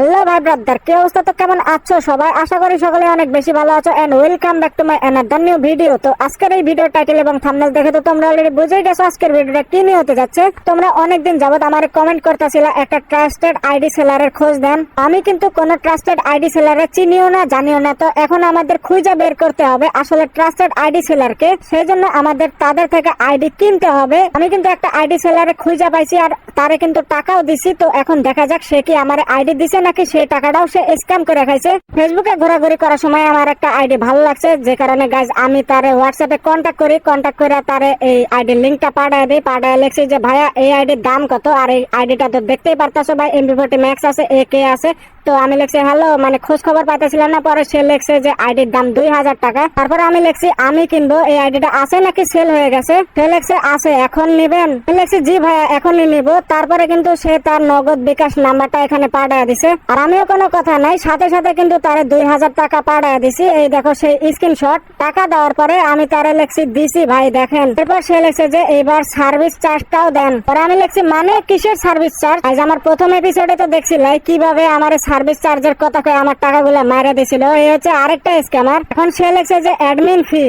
Hello ভাই brother, কি অবস্থা? তো কেমন আছো সবাই? আশা করি সকলে অনেক বেশি ভালো আছো and welcome back to my another new video তো আজকের এই ভিডিও টাইটেল এবং থাম্বনেল দেখে তো তোমরা অলরেডি বুঝেই গেছো আজকের ভিডিওটা কি নিয়ে হতে যাচ্ছে। তোমরা অনেকদিন যাবত আমার কমেন্ট করতেছিল, একটা ট্রাস্টেড আইডি সেলারের খোঁজ দেন। আমি কিন্তু কোনো ট্রাস্টেড আইডি সেলারের চিনিও না, জানিও না। তো এখন আমাদের খুঁজে বের করতে হবে আসলে ট্রাস্টেড আইডি সেলারকে সেই জন্য আমাদের তাদের থেকে আইডি কিনতে হবে। আমি কিন্তু একটা আইডি সেলারে খুঁজে পাইছি আর তারে কিন্তু টাকাও দিছি। তো এখন দেখা যাক সে কি আমার আইডি দিছে নাকি সেই টাকাটাও সে স্ক্যাম করে খাইছে। ফেসবুকে ঘোরাঘুরি করার সময় আমার একটা আইডি ভালো লাগছে, যে কারণে গাইজ আমি তার হোয়াটসঅ্যাপে কন্ট্যাক্ট করি কন্ট্যাক্ট করে তার এই আইডি লিঙ্কটা পাঠায় দিই, পাঠায় লিখছি যে, ভাইয়া, এই আইডির দাম কত? আর এই আইডিটা তো দেখতেই পারতাছো ভাই এমবি ফোর্টি ম্যাক্স আছে এ কে আছে। তো আমি লিখছি হ্যালো মানে খোঁজ খবর পাইতেছিলাম না, পরে সে লেখছে যে আইডির দাম দুই হাজার টাকা। তারপরে আমি লিখছি, আমি কিনবো, এই আইডিটা আছে নাকি সেল হয়ে গেছে? সে লেখছে, আছে, এখন নিবেন। আমি লিখছি, জি ভাইয়া, এখনই নিব। তারপরে কিন্তু সে তার নগদ বিকাশ নাম্বারটা এখানে পাঠায় দিছে। আর আমিও কোনো কথা নাই, সাথে সাথে কিন্তু তারে দুই হাজার টাকা পাঠায় দিছি। এই দেখো সেই স্ক্রিনশট টাকা দেওয়ার পরে আমি তারে লিখছি, দিছি ভাই, দেখেন। এরপর সে লিখছে যে এবার সার্ভিস চার্জটাও দেন। পরে আমি লিখছি মানে কিসের সার্ভিস চার্জ আজ আমার প্রথম এপিসোডে তো দেখছিলাই কীভাবে আমার সার্ভিস চার্জের কথা কয়ে আমার টাকাগুলো মাইরা দিছিল এই হচ্ছে আরেকটা স্ক্যামার এখন সে লেখছে যে অ্যাডমিন ফি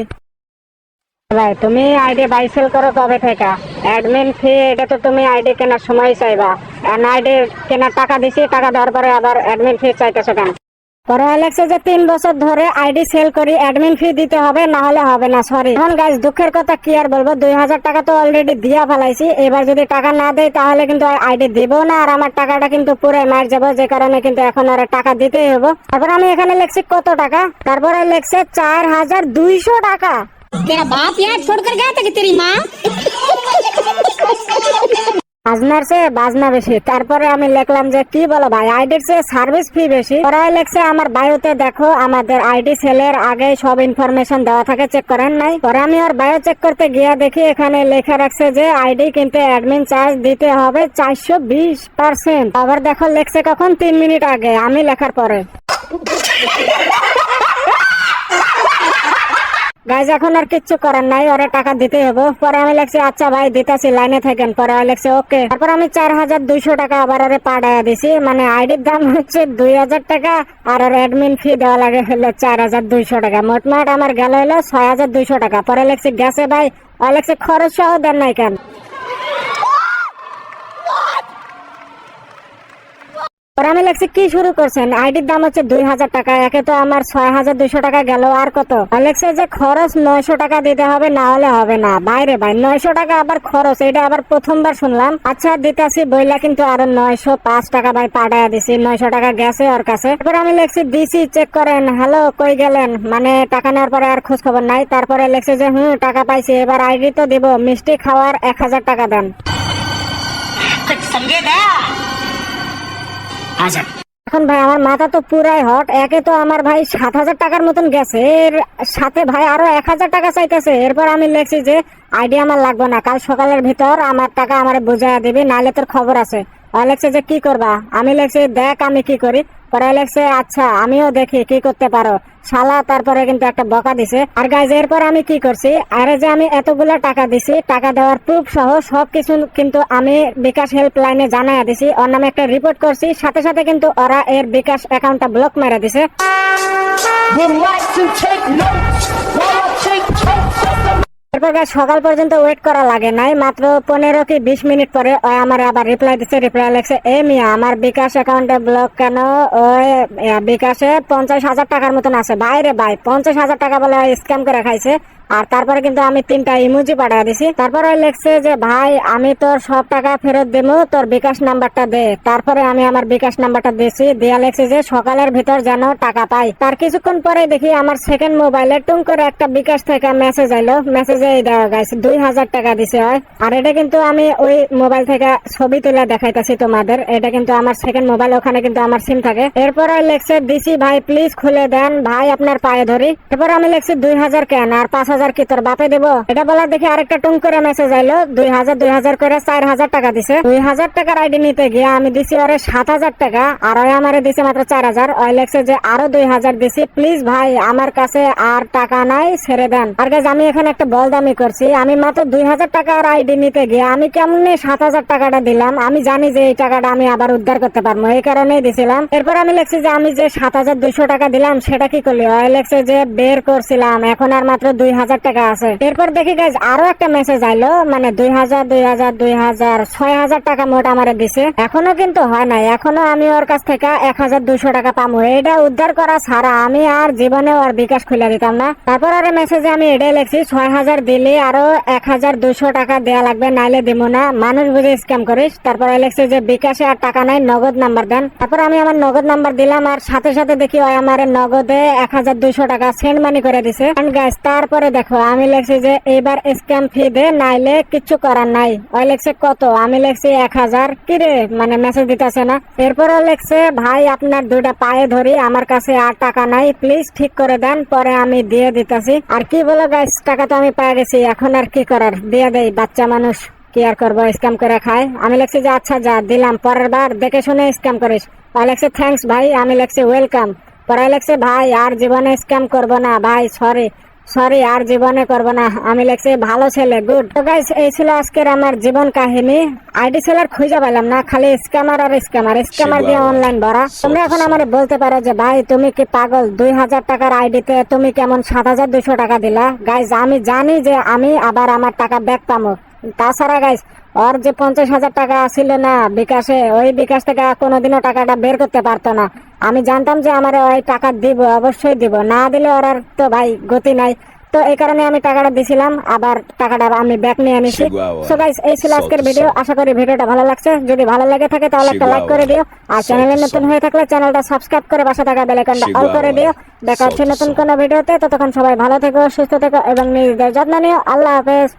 ভাই, তুমি আইডি বাই সেল করো কবে থেকে? অ্যাডমিন ফি এটা তো তুমি আইডি কেনার সময় চাইবা। আইডি কেনার টাকা দিছি, টাকা দেওয়ার পরে আবার অ্যাডমিন ফি চাইতেছো কেন? পরে লেখছে যে তিন বছর ধরে আইডি সেল করি অ্যাডমিন ফি দিতে হবে না হলে হবে না সরি এখন গাইজ দুঃখের কথা কি আর বলবো দুই হাজার টাকা তো অলরেডি দিয়া ফেলাইছি এবার যদি টাকা না দেয় তাহলে কিন্তু আইডি দিব না আর আমার টাকাটা কিন্তু পুরো মার যাবো যে কারণে কিন্তু এখন আর টাকা দিতেই হবো তারপর আমি এখানে লিখছি কত টাকা তারপরে লিখছে চার হাজার দুইশো টাকা तेरा बाप यहाँ छोड़ कर गया था कि तेरी माँ বাজনার চেয়ে বাজনা বেশি। তারপরে আমি লিখলাম যে, কি বলো ভাই আইডির চেয়ে সার্ভিস ফি বেশি? পরে লেখছে, আমার বায়োতে দেখো, আমাদের আইডি সেলের আগে সব ইনফরমেশন দেওয়া থাকে চেক করেন নাই? পরে আমি আর বায়ো চেক করতে গিয়া দেখি, এখানে লেখা রাখছে যে, আইডি কিনতে অ্যাডমিন চার্জ দিতে হবে চারশো বিশ পার্সেন্ট আবার দেখো, লেখছে কখন? তিন মিনিট আগে, আমি লেখার পরে। গাইজ এখন আর কিচ্ছু করার নাই, ওরা টাকা দিতে হবে। পরে আমি লিখছি আচ্ছা ভাই, দিতেছি লাইনে থাকেন। পরে আমি লাগছে ওকে। তারপর আমি চার হাজার দুইশো টাকা আবার ওরে পাঠাইয়া দিছি। মানে আইডির দাম হচ্ছে দুই হাজার টাকা, আর ওর অ্যাডমিন ফি দেওয়া লাগে হলো চার হাজার দুইশো টাকা। মোটমাট আমার গেল হলো ছয় হাজার দুইশো টাকা। পরে লিখছি, গেছে ভাই। অলেকসে খরচ সহ দেন নাই কেন? পরে আমি লিখছি, কি শুরু করছেন? আইডির দাম হচ্ছে দুই হাজার টাকা, একে তো আমার ছয় হাজার দুইশো টাকা গেল, আর কত? লিখছে যে খরচ নয়শো টাকা দিতে হবে, না হলে হবে না। বাইরে ভাই, নয়শো টাকা আবার খরচ, এটা আবার প্রথমবার শুনলাম। আচ্ছা দিতাছি বইলা কিন্তু আরও নয়শো পাঁচ টাকা ভাই পাঠাইয়া দিছি, নয়শো টাকা গেছে ওর কাছে। তারপর আমি লিখছি, দিছি চেক করেন, হ্যালো, কই গেলেন? মানে টাকা নেওয়ার পরে আর খোঁজ খবর নাই, তারপরে লিখছে যে, হুম, টাকা পাইছি, এবার আইডি তো দিব, মিষ্টি খাওয়ার এক হাজার টাকা দেন। আচ্ছা। এখন ভাই, আমার মাথা তো পুরাই হট একে তো আমার ভাই সাত হাজার টাকার মতন গেছে। এর সাথে ভাই আরও এক হাজার টাকা চাইতেছে। এরপর আমি লেখছি যে আইডি আমার লাগবে না। কাল সকালের ভিতর আমার টাকা আমার বুঝাইয়া দিবি নাহলে তোর খবর আছে। লেখছে যে, কি করবা? আমি লেখছি, দেখ আমি কি করি। পরে লেখছে আচ্ছা আমিও দেখি কি করতে পারো। শালা তারপরে কিন্তু একটা বকা দিছে। আর গাইজ এরপর আমি কি করছি? আরে যে আমি এতগুলা টাকা দিছি, টাকা দেওয়ার প্রুফ সহ সবকিছু কিন্তু আমি বিকাশ হেল্পলাইনে জানাইয়া দিছি। ওর নামে একটা রিপোর্ট করছি, সাথে সাথে কিন্তু ওরা এর বিকাশ অ্যাকাউন্টটা ব্লক মেরে দিছে। এরপর সকাল পর্যন্ত ওয়েট করা লাগে নাই। মাত্র পনেরো কি বিশ মিনিট পরে ওই আমার আবার রিপ্লাই দিচ্ছে রিপ্লাই লেখছে, এ মিয়া, আমার বিকাশ অ্যাকাউন্টে ব্লক কেন? ওই বিকাশে পঞ্চাশ হাজার টাকার মতন আছে। বাইরে ভাই, পঞ্চাশ হাজার টাকা বলে স্ক্যাম করে খাইছে। আর তারপরে কিন্তু আমি তিনটা ইমোজি পাঠিয়ে দিছি। তারপরে লেখছে যে, ভাই, আমি তোর সব টাকা ফেরত দেবো, তোর বিকাশ নাম্বারটা দে। তারপরে আমি আমার বিকাশ নাম্বারটা দিয়েছি। দিয়া লেখছে যে, সকালের ভিতর যেন টাকা পাই। তার কিছুক্ষণ পরে দেখি আমার সেকেন্ড মোবাইলে টুং করে একটা বিকাশ থেকে মেসেজ আইলো। মেসেজে দেওয়া গেছে দুই হাজার টাকা দিছে হয়। আর এটা কিন্তু আমি ওই মোবাইল থেকে ছবি তুলে দেখাইতেছি তোমাদের। এটা কিন্তু আমার সেকেন্ড মোবাইল ওখানে কিন্তু আমার সিম থাকে। এরপরে লেখছে, দিছি ভাই প্লিজ খুলে দেন। ভাই, আপনার পায়ে ধরি। এরপর আমি লেখছি, দুই হাজার কেন? আর পাঁচ হাজার হাজার কি তোর বাপে দেবো? এটা বলার দেখি আরেকটা টুং করে মেসেজ আইলো, দুই হাজার দুই হাজার করে চার হাজার টাকা দিছে। দুই হাজার টাকার আইডি নিতে গিয়ে আমি দিছি ওরে সাত হাজার টাকা, আর ওই আমারে দিছে মাত্র চার হাজার। ওই লেগছে যে আরও দুই হাজার দিছি। প্লিজ ভাই, আমার কাছে আর টাকা নাই, ছেড়ে দেন। আর গাছ আমি এখানে একটা বল দামি করছি। আমি মাত্র দুই হাজার টাকার আইডি নিতে গিয়ে আমি কেমনে সাত হাজার টাকাটা দিলাম? আমি জানি যে এই টাকাটা আমি আবার উদ্ধার করতে পারব। এই কারণেই দিছিলাম। এরপর আমি লিখছি যে আমি যে সাত হাজার দুইশো টাকা দিলাম, সেটা কি করলি? ওই লেগছে যে বের করছিলাম। এখন আর মাত্র দুই হাজার টাকা আছে। এরপর দেখি গাইজ আরও একটা মেসেজ আইলো মানে দুই হাজার দুই হাজার দুই হাজার, ছয় হাজার টাকা মোট আমারে দিছে। এখনও কিন্তু হয় নাই, এখনও আমি ওর কাছ থেকে এক হাজার দুইশো টাকা পাবো এটা উদ্ধার করা ছাড়া আমি আর জীবনে ওর বিকাশ খুলে দিতাম না। তারপর আর মেসেজে আমি এটাই লিখছি, ছয় হাজার দিলে আরও এক হাজার দুইশো টাকা দেয়া লাগবে, নাইলে দিব না। মানুষ বুঝে স্ক্যাম করিস। তারপর লিখছি যে, বিকাশে আর টাকা নাই, নগদ নাম্বার দেন। তারপর আমি আমার নগদ নাম্বার দিলাম আর সাথে সাথে দেখি ওই আমার নগদে এক হাজার দুইশো টাকা সেন্ড মানি করে দিছে। গাইস তারপরে দেখো, আমি লিখছি যে এবার স্ক্যাম ফি দে, নাইলে কিচ্ছু করার নাই। ওই লেখছে কত? আমি লিখছি এক হাজার। কিরে মানে মেসেজ দিতেছে না। এরপরে লেখছে, ভাই, আপনার দুইটা পায়ে ধরি, আমার কাছে আর টাকা নাই। প্লিজ ঠিক করে দেন, পরে আমি দিয়ে দিতেছি। আর কি বলো গাইস টাকা তো আমি পেয়ে গেছি। এখন আর কি করার? দিয়ে দেই, বাচ্চা মানুষ। কি আর করব স্ক্যাম করে খায়। আমি লিখছি যে আচ্ছা যা, দিলাম। পরের বার দেখে শুনে স্ক্যাম করিস। আর লেখছে থ্যাঙ্কস ভাই, আমি লিখছি ওয়েলকাম পরে লেখছে, ভাই, আর জীবনে স্ক্যাম করব না, ভাই সরি সরি আর জীবনে করব না। আমি লেখছি ভালো ছেলে গুড তো গাইস এই ছিল আজকের আমার জীবন কাহিনী। আইডি সেলার খুঁজে পেলাম না খালি স্ক্যামার আর স্ক্যামার স্ক্যামার দিয়ে অনলাইন ভরা। তোমরা এখন আমার বলতে পারো যে ভাই তুমি কি পাগল? দুই হাজার টাকার আইডিতে তুমি কেমন সাত হাজার দুশো টাকা দিলা? গাইজ আমি জানি যে আমি আবার আমার টাকা ব্যাক পাবো তাছাড়া গাইজ ওর যে পঞ্চাশ হাজার টাকা ছিল না বিকাশে ওই বিকাশ থেকে কোনোদিনও টাকাটা বের করতে পারতো না। আমি জানতাম যে আমার ওই টাকা দিব অবশ্যই দিব। না দিলে ওর আর তো ভাই গতি নাই। তো এই কারণে আমি টাকাটা দিছিলাম আবার টাকাটা আমি ব্যাক নিয়ে আনিছি. সো গাইস এই ছিল আজকের ভিডিও আশা করি ভিডিওটা ভালো লাগছে। যদি ভালো লাগে থাকে তাহলে একটা লাইক করে দিও। আর চ্যানেলে নতুন হয়ে থাকলে চ্যানেলটা সাবস্ক্রাইব করে পাশে থাকা বেল আইকনটা অল করে দিও। দেখা হচ্ছে নতুন. কোনো ভিডিওতে ততক্ষণ সবাই ভালো থেকো সুস্থ থেকো এবং নিজেদের যত্ন নিও। আল্লাহ হাফেজ।